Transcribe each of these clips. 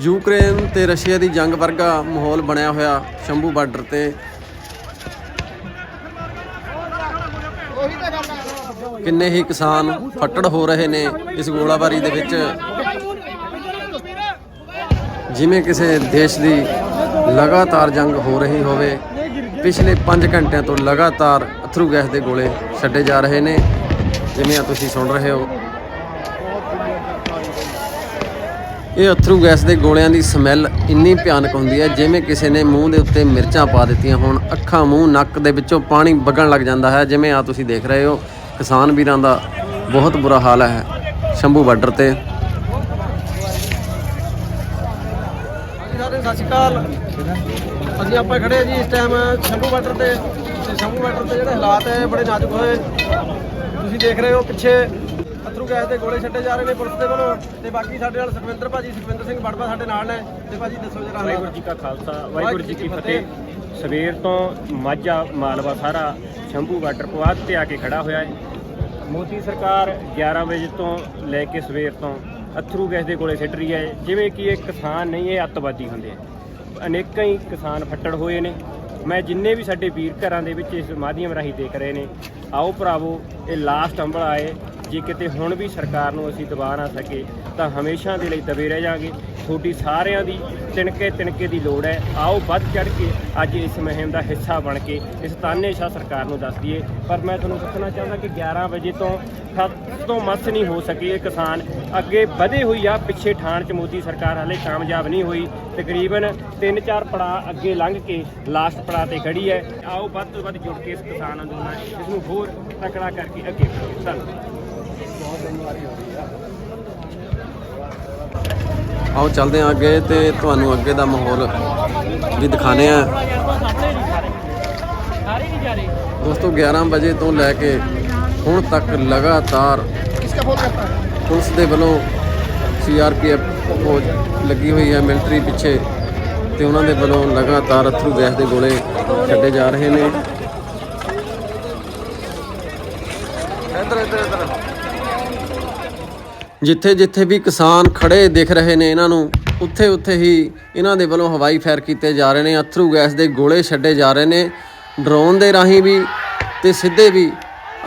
Ukraine ਤੇ Russia ਦੀ ਜੰਗ ਵਰਗਾ ਮਾਹੌਲ ਬਣਿਆ ਹੋਇਆ ਸ਼ੰਭੂ ਬਾਰਡਰ ਤੇ। ਕਿੰਨੇ ਹੀ ਕਿਸਾਨ ਫੱਟੜ ਹੋ ਰਹੇ ਨੇ ਇਸ ਗੋਲਾਬਾਰੀ ਦੇ ਵਿੱਚ। ਜਿਵੇਂ ਕਿਸੇ ਦੇਸ਼ ਦੀ ਲਗਾਤਾਰ ਜੰਗ ਹੋ ਰਹੀ ਹੋਵੇ, ਪਿਛਲੇ 5 ਘੰਟਿਆਂ ਤੋਂ ਲਗਾਤਾਰ ਅਥਰੂ ਗੈਸ ਦੇ ਗੋਲੇ ਛੱਡੇ ਜਾ ਰਹੇ ਨੇ। ਜਿਵੇਂ ਆ ਤੁਸੀਂ ਸੁਣ ਰਹੇ ਹੋ। ਇਹ ਅਥਰੂ ਗੈਸ ਦੇ ਗੋਲਿਆਂ ਦੀ ਸਮੈਲ ਇੰਨੀ ਭਿਆਨਕ ਹੁੰਦੀ ਹੈ, ਜਿਵੇਂ ਕਿਸੇ ਨੇ ਮੂੰਹ ਦੇ ਉੱਤੇ ਮਿਰਚਾਂ ਪਾ ਦਿੱਤੀਆਂ ਹੋਣ। ਅੱਖਾਂ, ਮੂੰਹ, ਨੱਕ ਦੇ ਵਿੱਚੋਂ ਪਾਣੀ ਵਗਣ ਲੱਗ ਜਾਂਦਾ ਹੈ, ਜਿਵੇਂ ਆ ਤੁਸੀਂ ਦੇਖ ਰਹੇ ਹੋ। ਕਿਸਾਨ ਵੀਰਾਂ ਦਾ ਬਹੁਤ ਬੁਰਾ ਹਾਲ ਹੈ। ਸ਼ੰਭੂ ਬਾਰਡਰ ਤੇ। ਸਤਿ ਸ਼੍ਰੀ ਅਕਾਲ। ਅਸੀਂ ਆਪਾਂ ਖੜੇ ਹਾਂ ਜੀ ਇਸ ਟਾਈਮ ਸ਼ੰਭੂ ਬਾਰਡਰ ਤੇ ਸ਼ੰਭੂ ਬਾਰਡਰ ਤੇ ਜਿਹੜੇ ਹਾਲਾਤ ਹੈ, ਬੜੇ ਨਾਜ਼ੁਕ ਹੋਏ। ਤੁਸੀਂ ਦੇਖ ਰਹੇ ਹੋ ਪਿੱਛੇ ਗੈਸ ਦੇ ਗੋਲੇ ਛੱਡੇ ਜਾ ਰਹੇ ਨੇ ਪੁਲਿਸ ਦੇ ਵੱਲੋਂ ਤੇ ਬਾਕੀ ਸਾਡੇ ਨਾਲ ਸੁਖਵਿੰਦਰ ਭਾਜੀ ਸੁਖਵਿੰਦਰ ਸਿੰਘ ਬੜਵਾ ਸਾਡੇ ਨਾਲ ਨੇ ਤੇ ਭਾਜੀ ਦੱਸੋ ਜਰਾ ਵਾਹਿਗੁਰੂ ਜੀ ਕਾ ਖਾਲਸਾ ਵਾਹਿਗੁਰੂ ਜੀ ਕੀ ਫਤਿਹ। ਸਵੇਰ ਤੋਂ ਮਾਝਾ ਮਾਲਵਾ ਸਾਰਾ ਸ਼ੰਭੂ ਬਾਰਡਰ ਪਵਾਦ ਤੇ ਆ ਕੇ ਖੜਾ ਹੋਇਆ ਹੈ। ਮੋਦੀ ਸਰਕਾਰ 11 ਵਜੇ ਤੋਂ ਲੈ ਕੇ ਸਵੇਰ ਤੋਂ ਅਥਰੂ ਗੈਸ ਦੇ ਗੋਲੇ ਸਿੱਟ ਰਹੀ ਹੈ। ਜਿਵੇਂ ਕਿ ਇਹ ਕਿਸਾਨ ਨਹੀਂ ਇਹ ਅੱਤਵਾਦੀ ਹੁੰਦੇ ਆ। ਅਨੇਕਾਂ ਹੀ ਕਿਸਾਨ ਫੱਟੜ ਹੋਏ ਨੇ। ਮੈਂ ਜਿੰਨੇ ਵੀ ਸਾਡੇ ਵੀਰ ਘਰਾਂ ਦੇ ਵਿੱਚ ਇਸ ਮਾਧਿਅਮ ਰਾਹੀਂ ਦੇਖ ਰਹੇ ਨੇ ਆਓ ਭਰਾਵੋ ਇਹ ਲਾਸਟ ਅੰਬਲ ਆਏ। ਜੇ ਕਿਤੇ ਹੁਣ ਵੀ ਸਰਕਾਰ ਨੂੰ ਅਸੀਂ ਦਬਾ ਨਾ ਸਕੇ, ਤਾਂ ਹਮੇਸ਼ਾ ਦੇ ਲਈ ਦਬੇ ਰਹਿ ਜਾਾਂਗੇ। ਤੁਹਾਡੀ ਸਾਰਿਆਂ ਦੀ ਤਿਣਕੇ ਤਿਣਕੇ ਦੀ ਲੋੜ ਹੈ। ਆਓ ਵੱਧ ਚੜ ਕੇ ਅੱਜ ਇਸ ਮੁਹਿੰਮ ਦਾ ਹਿੱਸਾ ਬਣ ਕੇ ਇਸ ਤਾਨੇਸ਼ਾ ਸਰਕਾਰ ਨੂੰ ਦੱਸ ਦਈਏ। ਪਰ ਮੈਂ ਤੁਹਾਨੂੰ ਦੱਸਣਾ ਚਾਹੁੰਦਾ ਕਿ 11 ਵਜੇ ਤੋਂ ਖਤ ਤੋਂ ਮੱਸ ਨਹੀਂ ਹੋ ਸਕੀ ਇਹ ਕਿਸਾਨ। ਅੱਗੇ ਵਧੇ ਹੋਈ ਆ, ਪਿੱਛੇ ਠਾਣ ਚ ਮੋਦੀ ਸਰਕਾਰ ਹਾਲੇ ਕਾਮਯਾਬ ਨਹੀਂ ਹੋਈ। ਤਕਰੀਬਨ 3-4 ਪੜਾ ਅੱਗੇ ਲੰਘ ਕੇ ਲਾਸਟ ਪੜਾ ਤੇ ਖੜੀ ਹੈ। ਆਓ ਵੱਧ ਤੋਂ ਵੱਧ ਜੁੜ ਕੇ ਇਸ ਕਿਸਾਨ ਅੰਦੋਲਨ ਇਸ ਨੂੰ ਹੋਰ ਤਕੜਾ ਕਰਕੇ ਅੱਗੇ ਵਧੀਏ। ਧੰਨਵਾਦ। ਆਓ ਚੱਲਦੇ ਹਾਂ ਅੱਗੇ ਤੇ ਤੁਹਾਨੂੰ ਅੱਗੇ ਦਾ ਮਾਹੌਲ ਵੀ ਦਿਖਾਣੇ ਆ ਦੋਸਤੋ 11 ਵਜੇ ਤੋਂ ਲੈ ਕੇ ਹੁਣ ਤੱਕ ਲਗਾਤਾਰ ਪੁਲਿਸ ਦੇ ਵੱਲੋਂ ਸੀਆਰਪੀਐਫ ਫੌਜ ਲੱਗੀ ਹੋਈ ਹੈ ਮਿਲਟਰੀ ਪਿੱਛੇ ਤੇ ਉਹਨਾਂ ਦੇ ਵੱਲੋਂ ਲਗਾਤਾਰ ਅਥਰੂ ਗੈਸ ਦੇ ਗੋਲੇ ਛੱਡੇ ਜਾ ਰਹੇ ਨੇ। ਇੱਧਰ ਇੱਧਰ ਇੱਧਰ। ਜਿੱਥੇ ਜਿੱਥੇ ਵੀ ਕਿਸਾਨ ਖੜੇ ਦਿਖ ਰਹੇ ਨੇ ਇਹਨਾਂ ਨੂੰ, ਉੱਥੇ ਉੱਥੇ ਹੀ ਇਹਨਾਂ ਦੇ ਵੱਲੋਂ ਹਵਾਈ ਫਾਇਰ ਕੀਤੇ ਜਾ ਰਹੇ ਨੇ, ਅਥਰੂ ਗੈਸ ਦੇ ਗੋਲੇ ਛੱਡੇ ਜਾ ਰਹੇ ਨੇ, ਡਰੋਨ ਦੇ ਰਾਹੀਂ ਵੀ ਤੇ ਸਿੱਧੇ ਵੀ।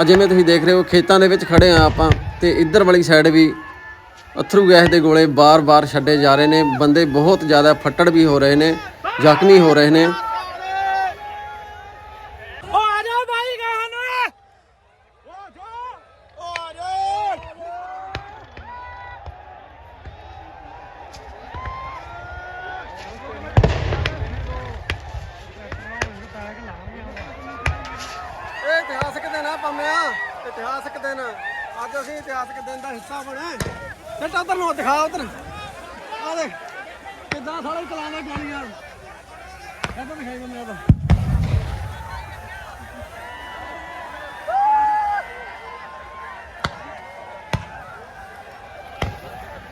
ਜਿਵੇਂ ਤੁਸੀਂ ਦੇਖ ਰਹੇ ਹੋ, ਖੇਤਾਂ ਦੇ ਵਿੱਚ ਖੜੇ ਆ ਆਪਾਂ ਤੇ ਇੱਧਰ ਵਾਲੀ ਸਾਈਡ ਵੀ ਅਥਰੂ ਗੈਸ ਦੇ ਗੋਲੇ ਬਾਰ-ਬਾਰ ਛੱਡੇ ਜਾ ਰਹੇ ਨੇ। ਬੰਦੇ ਬਹੁਤ ਜ਼ਿਆਦਾ ਫੱਟੜ ਵੀ ਹੋ ਰਹੇ ਨੇ, ਜ਼ਖਮੀ ਹੋ ਰਹੇ ਨੇ ਇਹ ਇਤਿਹਾਸਕ ਦਿਨ ਆ ਪੰਮਿਆ ਇਤਿਹਾਸਕ ਦਿਨ ਅੱਜ ਅਸੀਂ ਇਤਿਹਾਸਕ ਦਿਨ ਦਾ ਉਧਰ ਨੂੰ ਦਿਖਾ ਉਧਰ। ਆ ਦੇਖ, ਕਿੱਦਾਂ ਸਾਲੇ ਚਲਾਉਂਦੇ ਗੋਲੀਆਂ ਇੱਧਰ ਦਿਖਾਈ ਬੰਦੇ ਆ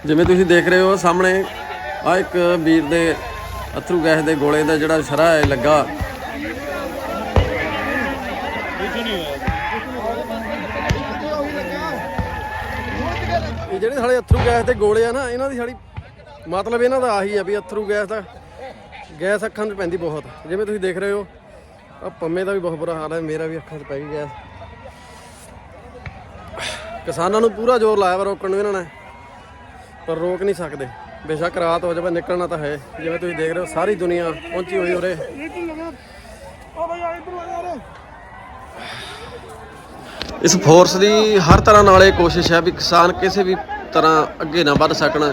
ਜਿਵੇਂ ਤੁਸੀਂ ਦੇਖ ਰਹੇ ਹੋ, ਸਾਹਮਣੇ ਆ ਇੱਕ ਵੀਰ ਦੇ ਅਥਰੂ ਗੈਸ ਦੇ ਗੋਲੇ ਦਾ ਜਿਹੜਾ ਸ਼ਰਾ ਹੈ, ਲੱਗਾ। ਜਿਹੜੇ ਸਾਡੇ ਅਥਰੂ ਗੈਸ ਦੇ ਗੋਲੇ ਆ ਨਾ, ਇਹਨਾਂ ਦੀ ਸਾਡੀ ਮਤਲਬ ਇਹਨਾਂ ਦਾ ਆਹੀ ਆ ਵੀ ਅਥਰੂ ਗੈਸ ਦਾ, ਗੈਸ ਅੱਖਾਂ 'ਚ ਪੈਂਦੀ ਬਹੁਤ। ਜਿਵੇਂ ਤੁਸੀਂ ਦੇਖ ਰਹੇ ਹੋ ਆ ਪੰਮੇ ਦਾ ਵੀ ਬਹੁਤ ਬੁਰਾ ਹਾਲ ਹੈ, ਮੇਰਾ ਵੀ ਅੱਖਾਂ 'ਚ ਪੈ ਗਈ ਗੈਸ। ਕਿਸਾਨਾਂ ਨੂੰ ਪੂਰਾ ਜ਼ੋਰ ਲਾਇਆ ਵਾ ਰੋਕਣ ਨੂੰ ਇਹਨਾਂ ਨੇ, ਪਰ ਰੋਕ ਨਹੀਂ ਸਕਦੇ। ਬੇਸ਼ੱਕ ਰਾਤ ਹੋ ਜਾਵੇ, ਨਿਕਲਣਾ ਤਾਂ ਹੈ। ਜਿਵੇਂ ਤੁਸੀਂ ਦੇਖ ਰਹੇ ਹੋ, ਸਾਰੀ ਦੁਨੀਆ ਪਹੁੰਚੀ ਹੋਈ ਉਰੇ। ਇਸ ਫੋਰਸ ਦੀ ਹਰ ਤਰ੍ਹਾਂ ਨਾਲ ਇਹ ਕੋਸ਼ਿਸ਼ ਹੈ ਵੀ ਕਿਸਾਨ ਕਿਸੇ ਵੀ ਤਰ੍ਹਾਂ ਅੱਗੇ ਨਾ ਵੱਧ ਸਕਣ।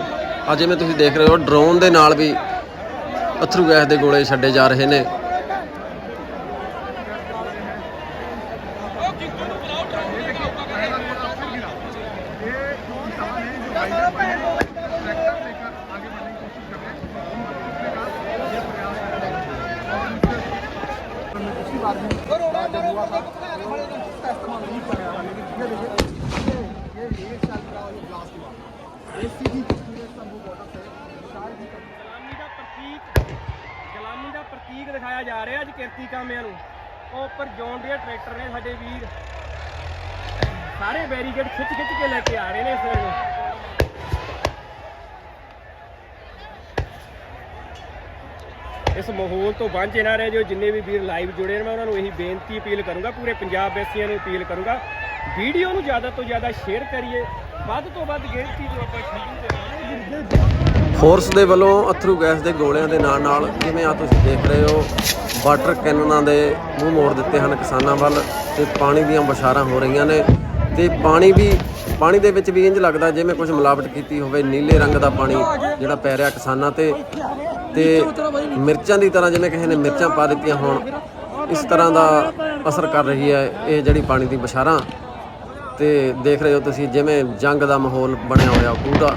ਆ ਜਿਵੇਂ ਤੁਸੀਂ ਦੇਖ ਰਹੇ ਹੋ ਡਰੋਨ ਦੇ ਨਾਲ ਵੀ ਅਥਰੂ ਗੈਸ ਦੇ ਗੋਲੇ ਛੱਡੇ ਜਾ ਰਹੇ ਨੇ ਗੁਲਾਮੀ ਦਾ ਪ੍ਰਤੀਕ ਗੁਲਾਮੀ ਦਾ ਪ੍ਰਤੀਕ ਦਿਖਾਇਆ ਜਾ ਰਿਹਾ ਅੱਜ ਕਿਰਤੀ ਕਾਮਿਆਂ ਨੂੰ। ਉਹ ਉੱਪਰ ਜੌਨ ਡੀਅਰ ਟਰੈਕਟਰ ਨੇ ਸਾਡੇ ਵੀਰ। ਸਾਰੇ ਬੈਰੀਕੇਡ ਖਿੱਚ ਖਿੱਚ ਕੇ ਲੈ ਕੇ ਆ ਰਹੇ ਨੇ ਇਸ ਵੇਲੇ। ਇਸ ਮਾਹੌਲ ਤੋਂ ਵਾਂਝੇ ਨਾ ਰਹੇ ਜੋ ਜਿੰਨੇ ਵੀ ਵੀਰ ਲਾਈਵ ਜੁੜੇ ਨੇ, ਮੈਂ ਉਹਨਾਂ ਨੂੰ ਇਹੀ ਬੇਨਤੀ ਅਪੀਲ ਕਰੂੰਗਾ, ਪੂਰੇ ਪੰਜਾਬ ਵਾਸੀਆਂ ਨੂੰ ਅਪੀਲ ਕਰੂੰਗਾ, ਵੀਡੀਓ ਨੂੰ ਜ਼ਿਆਦਾ ਤੋਂ ਜ਼ਿਆਦਾ ਸ਼ੇਅਰ ਕਰੀਏ। ਵੱਧ ਤੋਂ ਵੱਧ ਗਿਣਤੀ ਜੋ ਆਪਾਂ ਸ਼ੰਭੂ ਦੇ ਫੋਰਸ ਦੇ ਵੱਲੋਂ ਅਥਰੂ ਗੈਸ ਦੇ ਗੋਲਿਆਂ ਦੇ ਨਾਲ ਨਾਲ ਜਿਵੇਂ ਆ ਤੁਸੀਂ ਦੇਖ ਰਹੇ ਹੋ, ਵਾਟਰ ਕੈਨਨਾਂ ਦੇ ਮੂੰਹ ਮੋੜ ਦਿੱਤੇ ਹਨ ਕਿਸਾਨਾਂ ਵੱਲ ਤੇ ਪਾਣੀ ਦੀਆਂ ਬਸ਼ਾਰਾਂ ਹੋ ਰਹੀਆਂ ਨੇ ਤੇ ਪਾਣੀ ਵੀ, ਪਾਣੀ ਦੇ ਵਿੱਚ ਵੀ ਇੰਜ ਲੱਗਦਾ ਜਿਵੇਂ ਕੁਝ ਮਿਲਾਵਟ ਕੀਤੀ ਹੋਵੇ, ਨੀਲੇ ਰੰਗ ਦਾ ਪਾਣੀ ਜਿਹੜਾ ਪੈ ਰਿਹਾ ਕਿਸਾਨਾਂ ਤੇ ਤੇ ਮਿਰਚਾਂ ਦੀ ਤਰ੍ਹਾਂ ਜਿਵੇਂ ਕਿਸੇ ਨੇ ਮਿਰਚਾਂ ਪਾ ਦਿੱਤੀਆਂ ਹੋਣ, ਇਸ ਤਰ੍ਹਾਂ ਦਾ ਅਸਰ ਕਰ ਰਹੀ ਹੈ ਇਹ ਜਿਹੜੀ ਪਾਣੀ ਦੀ ਬਸ਼ਾਰਾਂ ਤੇ ਦੇਖ ਰਹੇ ਹੋ ਤੁਸੀਂ ਜਿਵੇਂ ਜੰਗ ਦਾ ਮਾਹੌਲ ਬਣਿਆ ਹੋਇਆ ਪੂਰਾ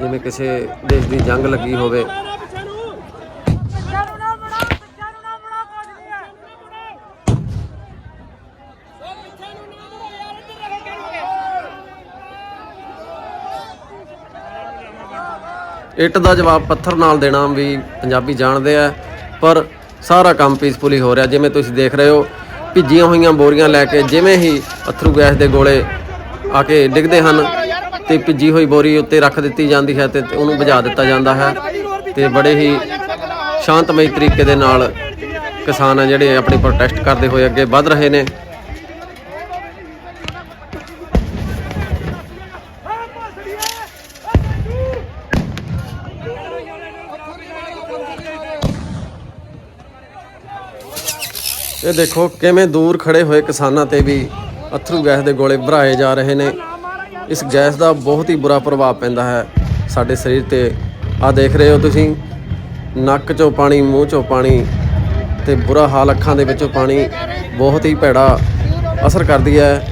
ਜਿਵੇਂ ਕਿਸੇ ਦੇਸ਼ ਦੀ ਜੰਗ ਲੱਗੀ ਹੋਵੇ। ਇੱਟ ਦਾ ਜਵਾਬ ਪੱਥਰ ਨਾਲ ਦੇਣਾ ਵੀ ਪੰਜਾਬੀ ਜਾਣਦੇ ਆ, ਪਰ ਸਾਰਾ ਕੰਮ ਪੀਸਫੁਲੀ ਹੋ ਰਿਹਾ, ਜਿਵੇਂ ਤੁਸੀਂ ਦੇਖ ਰਹੇ ਹੋ, ਭਿੱਜੀਆਂ ਹੋਈਆਂ ਬੋਰੀਆਂ ਲੈ ਕੇ ਜਿਵੇਂ ਹੀ ਅਥਰੂ ਗੈਸ ਦੇ ਗੋਲੇ ਆ ਕੇ ਡਿੱਗਦੇ ਹਨ। ਤੇ ਭਿੱਜੀ ਹੋਈ ਬੋਰੀ ਉੱਤੇ ਰੱਖ ਦਿੱਤੀ ਜਾਂਦੀ ਹੈ ਤੇ ਉਹਨੂੰ ਬੁਝਾ ਦਿੱਤਾ ਜਾਂਦਾ ਹੈ ਤੇ ਬੜੇ ਹੀ ਸ਼ਾਂਤਮਈ ਤਰੀਕੇ ਦੇ ਨਾਲ ਕਿਸਾਨ ਆ ਜਿਹੜੇ ਆਪਣੀ ਪ੍ਰੋਟੈਸਟ ਕਰਦੇ ਹੋਏ ਅੱਗੇ ਵੱਧ ਰਹੇ ਨੇ। ਇਹ ਦੇਖੋ ਕਿਵੇਂ ਦੂਰ ਖੜੇ ਹੋਏ ਕਿਸਾਨਾਂ ਤੇ ਵੀ ਅਥਰੂ ਗੈਸ ਦੇ ਗੋਲੇ ਭਰਾਏ ਜਾ ਰਹੇ ਨੇ। ਇਸ ਗੈਸ ਦਾ ਬਹੁਤ ਹੀ ਬੁਰਾ ਪ੍ਰਭਾਵ ਪੈਂਦਾ ਹੈ ਸਾਡੇ ਸਰੀਰ ਤੇ। ਆ ਦੇਖ ਰਹੇ ਹੋ ਤੁਸੀਂ, ਨੱਕ 'ਚੋਂ ਪਾਣੀ, ਮੂੰਹ 'ਚੋਂ ਪਾਣੀ ਤੇ ਬੁਰਾ ਹਾਲ ਅੱਖਾਂ ਦੇ ਵਿੱਚੋਂ ਪਾਣੀ ਬਹੁਤ ਹੀ ਭੈੜਾ ਅਸਰ ਕਰਦੀ ਹੈ।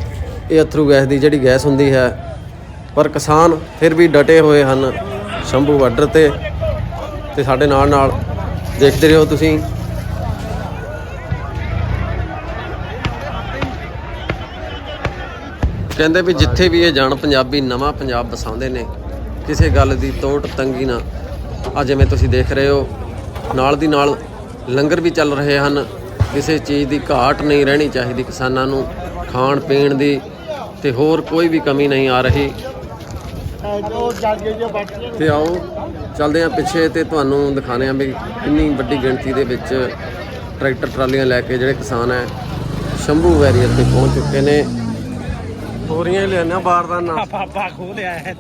ਇਹ ਅਥਰੂ ਗੈਸ ਦੀ ਜਿਹੜੀ ਗੈਸ ਹੁੰਦੀ ਹੈ, ਪਰ ਕਿਸਾਨ ਫਿਰ ਵੀ ਡਟੇ ਹੋਏ ਹਨ ਸ਼ੰਭੂ ਬਾਰਡਰ ਤੇ ਤੇ ਸਾਡੇ ਨਾਲ ਨਾਲ ਦੇਖਦੇ ਰਹੋ ਤੁਸੀਂ। ਕਹਿੰਦੇ ਵੀ ਜਿੱਥੇ ਵੀ ਇਹ ਜਾਣ, ਪੰਜਾਬੀ ਨਵਾਂ ਪੰਜਾਬ ਵਸਾਉਂਦੇ ਨੇ, ਕਿਸੇ ਗੱਲ ਦੀ ਤੋਟ ਤੰਗੀ ਨਾ। ਆ ਜਿਵੇਂ ਤੁਸੀਂ ਦੇਖ ਰਹੇ ਹੋ, ਨਾਲ ਦੀ ਨਾਲ ਲੰਗਰ ਵੀ ਚੱਲ ਰਹੇ ਹਨ। ਕਿਸੇ ਚੀਜ਼ ਦੀ ਘਾਟ ਨਹੀਂ ਰਹਿਣੀ ਚਾਹੀਦੀ ਕਿਸਾਨਾਂ ਨੂੰ, ਖਾਣ ਪੀਣ ਦੀ, ਤੇ ਹੋਰ ਕੋਈ ਵੀ ਕਮੀ ਨਹੀਂ ਆ ਰਹੀ। ਤੇ ਆਓ, ਚੱਲਦੇ ਆ ਪਿੱਛੇ ਤੇ ਤੁਹਾਨੂੰ ਦਿਖਾਣੇ ਆ ਵੀ ਕਿੰਨੀ ਵੱਡੀ ਗਿਣਤੀ ਦੇ ਵਿੱਚ ਟਰੈਕਟਰ, ਟਰਾਲੀਆਂ ਲੈ ਕੇ ਜਿਹੜੇ ਕਿਸਾਨ ਹੈ, ਸ਼ੰਭੂ ਵੈਰੀਅਰ ਤੇ ਪਹੁੰਚ ਚੁੱਕੇ ਨੇ। ਬੋਰੀਆਂ ਲੈਣਾ ਬਾਰਦਾਨਾ ਬਾਬਾ ਖੋਹ ਲਿਆ ਹੈ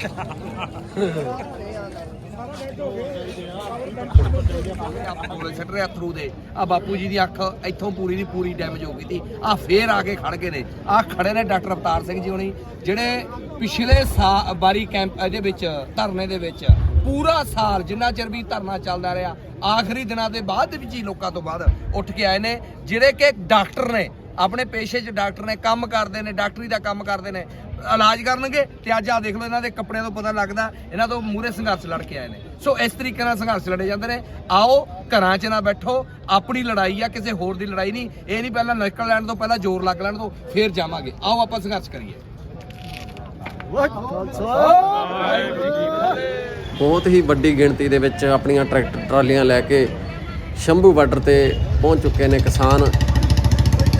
ਗੋਲੇ ਛੱਡ ਰਿਹਾ ਥਰੂ ਦੇ। ਆ ਬਾਪੂ ਜੀ ਦੀ ਅੱਖ ਇੱਥੋਂ ਪੂਰੀ ਦੀ ਪੂਰੀ ਡੈਮੇਜ ਹੋ ਗਈ ਸੀ। ਆ ਫੇਰ ਆ ਕੇ ਖੜ ਗਏ ਨੇ। ਆ ਖੜੇ ਨੇ ਡਾਕਟਰ ਅਵਤਾਰ ਸਿੰਘ ਜੀ ਹੋਣੀ ਜਿਹੜੇ ਪਿਛਲੇ ਸਾ- ਵਾਰੀ ਕੈਂਪ ਇਹਦੇ ਵਿੱਚ ਧਰਨੇ ਦੇ ਵਿੱਚ ਪੂਰਾ ਸਾਲ ਜਿੰਨਾ ਚਿਰ ਵੀ ਧਰਨਾ ਚੱਲਦਾ ਰਿਹਾ ਆਖਰੀ ਦਿਨਾਂ ਦੇ ਬਾਅਦ ਦੇ ਵਿੱਚ ਹੀ ਲੋਕਾਂ ਤੋਂ ਬਾਅਦ ਉੱਠ ਕੇ ਆਏ ਨੇ ਜਿਹੜੇ ਕਿ ਡਾਕਟਰ ਨੇ ਆਪਣੇ ਪੇਸ਼ੇ 'ਚ ਡਾਕਟਰ ਨੇ ਕੰਮ ਕਰਦੇ ਨੇ, ਡਾਕਟਰੀ ਦਾ ਕੰਮ ਕਰਦੇ ਨੇ, ਇਲਾਜ ਕਰਨਗੇ ਤੇ ਅੱਜ ਆ ਦੇਖ ਲਓ ਇਹਨਾਂ ਦੇ ਕੱਪੜਿਆਂ ਤੋਂ ਪਤਾ ਲੱਗਦਾ, ਇਹਨਾਂ ਤੋਂ ਮੂਰੇ ਸੰਘਰਸ਼ ਲੜ ਕੇ ਆਏ ਨੇ। ਸੋ ਇਸ ਤਰੀਕੇ ਨਾਲ ਸੰਘਰਸ਼ ਲੜੇ ਜਾਂਦੇ ਨੇ। ਆਓ, ਘਰਾਂ 'ਚ ਨਾ ਬੈਠੋ, ਆਪਣੀ ਲੜਾਈ ਆ, ਕਿਸੇ ਹੋਰ ਦੀ ਲੜਾਈ ਨਹੀਂ। ਇਹ ਨਹੀਂ ਪਹਿਲਾਂ ਨਿਕਲ ਲੈਣ ਤੋਂ, ਪਹਿਲਾਂ ਜ਼ੋਰ ਲੱਗ ਲੈਣ ਤੋਂ, ਫੇਰ ਜਾਵਾਂਗੇ। ਆਓ, ਆਪਾਂ ਸੰਘਰਸ਼ ਕਰੀਏ। ਬਹੁਤ ਹੀ ਵੱਡੀ ਗਿਣਤੀ ਦੇ ਵਿੱਚ ਆਪਣੀਆਂ ਟਰੈਕਟਰ ਟਰਾਲੀਆਂ ਲੈ ਕੇ ਸ਼ੰਭੂ ਬਾਰਡਰ ਤੇ ਪਹੁੰਚ ਚੁੱਕੇ ਨੇ ਕਿਸਾਨ।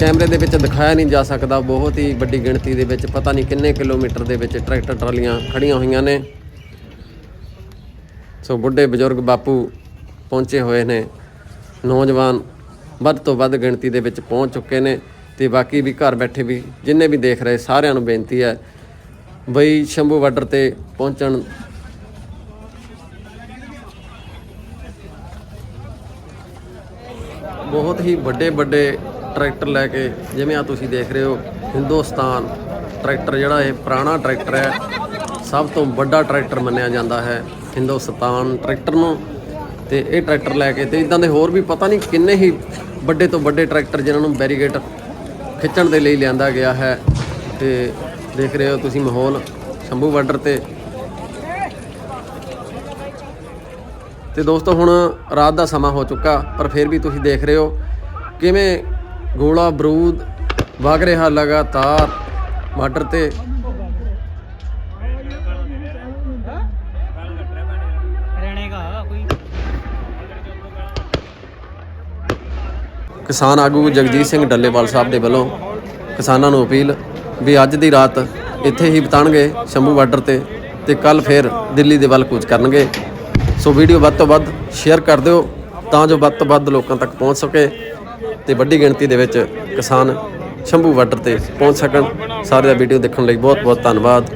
ਕੈਮਰੇ ਦੇ ਵਿੱਚ ਦਿਖਾਇਆ ਨਹੀਂ ਜਾ ਸਕਦਾ, ਬਹੁਤ ਹੀ ਵੱਡੀ ਗਿਣਤੀ ਦੇ ਵਿੱਚ, ਪਤਾ ਨਹੀਂ ਕਿੰਨੇ ਕਿਲੋਮੀਟਰ ਦੇ ਵਿੱਚ ਟਰੈਕਟਰ ਟਰਾਲੀਆਂ ਖੜੀਆਂ ਹੋਈਆਂ ਨੇ। ਸੋ ਬੁੱਢੇ ਬਜ਼ੁਰਗ ਬਾਪੂ ਪਹੁੰਚੇ ਹੋਏ ਨੇ। ਨੌਜਵਾਨ ਵੱਧ ਤੋਂ ਵੱਧ ਗਿਣਤੀ ਦੇ ਵਿੱਚ ਪਹੁੰਚ ਚੁੱਕੇ ਨੇ ਤੇ ਬਾਕੀ ਵੀ ਘਰ ਬੈਠੇ ਵੀ, ਜਿੰਨੇ ਵੀ ਦੇਖ ਰਹੇ, ਸਾਰਿਆਂ ਨੂੰ ਬੇਨਤੀ ਹੈ ਬਈ ਸ਼ੰਭੂ ਬਾਰਡਰ ਤੇ ਪਹੁੰਚਣ। ਬਹੁਤ ਹੀ ਵੱਡੇ ਵੱਡੇ ਟਰੈਕਟਰ ਲੈ ਕੇ, ਜਿਵੇਂ ਆ ਤੁਸੀਂ ਦੇਖ ਰਹੇ ਹੋ, ਹਿੰਦੁਸਤਾਨ ਟਰੈਕਟਰ ਜਿਹੜਾ ਇਹ ਪੁਰਾਣਾ ਟਰੈਕਟਰ ਹੈ, ਸਭ ਤੋਂ ਵੱਡਾ ਟਰੈਕਟਰ ਮੰਨਿਆ ਜਾਂਦਾ ਹੈ ਹਿੰਦੁਸਤਾਨ ਟਰੈਕਟਰ ਨੂੰ। ਤੇ ਇਹ ਟਰੈਕਟਰ ਲੈ ਕੇ ਤੇ ਇਦਾਂ ਦੇ ਹੋਰ ਵੀ ਪਤਾ ਨਹੀਂ ਕਿੰਨੇ ਹੀ ਵੱਡੇ ਤੋਂ ਵੱਡੇ ਟਰੈਕਟਰ ਜਿਨ੍ਹਾਂ ਨੂੰ ਬੈਰੀਗੇਟ ਖਿੱਚਣ ਦੇ ਲਈ ਲਿਆਂਦਾ ਗਿਆ ਹੈ। ਤੇ ਦੇਖ ਰਹੇ ਹੋ ਤੁਸੀਂ ਮਾਹੌਲ ਸ਼ੰਭੂ ਬਾਰਡਰ ਤੇ। ਤੇ ਦੋਸਤੋ ਹੁਣ ਰਾਤ ਦਾ ਸਮਾਂ ਹੋ ਚੁੱਕਾ, ਪਰ ਫਿਰ ਵੀ ਤੁਸੀਂ ਦੇਖ ਰਹੇ ਹੋ ਕਿਵੇਂ ਗੋਲਾ ਬਰੂਦ ਵਗ ਰਿਹਾ ਲਗਾਤਾਰ ਬਾਰਡਰ ਤੇ। ਕਿਸਾਨ ਆਗੂ ਜਗਜੀਤ ਸਿੰਘ ਡੱਲੇਵਾਲ ਸਾਹਿਬ ਦੇ ਵੱਲੋਂ ਕਿਸਾਨਾਂ ਨੂੰ ਅਪੀਲ ਵੀ ਅੱਜ ਦੀ ਰਾਤ ਇੱਥੇ ਹੀ ਬਿਤਾਣਗੇ ਸ਼ੰਭੂ ਬਾਰਡਰ ਤੇ ਤੇ ਕੱਲ ਫਿਰ ਦਿੱਲੀ ਦੇ ਵੱਲ ਕੂਚ ਕਰਨਗੇ। ਸੋ ਵੀਡੀਓ ਵੱਧ ਤੋਂ ਵੱਧ ਸ਼ੇਅਰ ਕਰ ਦਿਓ ਤਾਂ ਜੋ ਵੱਧ ਤੋਂ ਵੱਧ ਲੋਕਾਂ ਤੱਕ ਪਹੁੰਚ ਸਕੇ। ਤੇ ਵੱਡੀ ਗਿਣਤੀ ਦੇ ਵਿੱਚ ਕਿਸਾਨ ਸ਼ੰਭੂ ਵਾਟਰ ਤੇ ਪਹੁੰਚ ਸਕਣ। ਸਾਰੇ ਦਾ ਵੀਡੀਓ ਦੇਖਣ ਲਈ ਬਹੁਤ ਬਹੁਤ ਧੰਨਵਾਦ।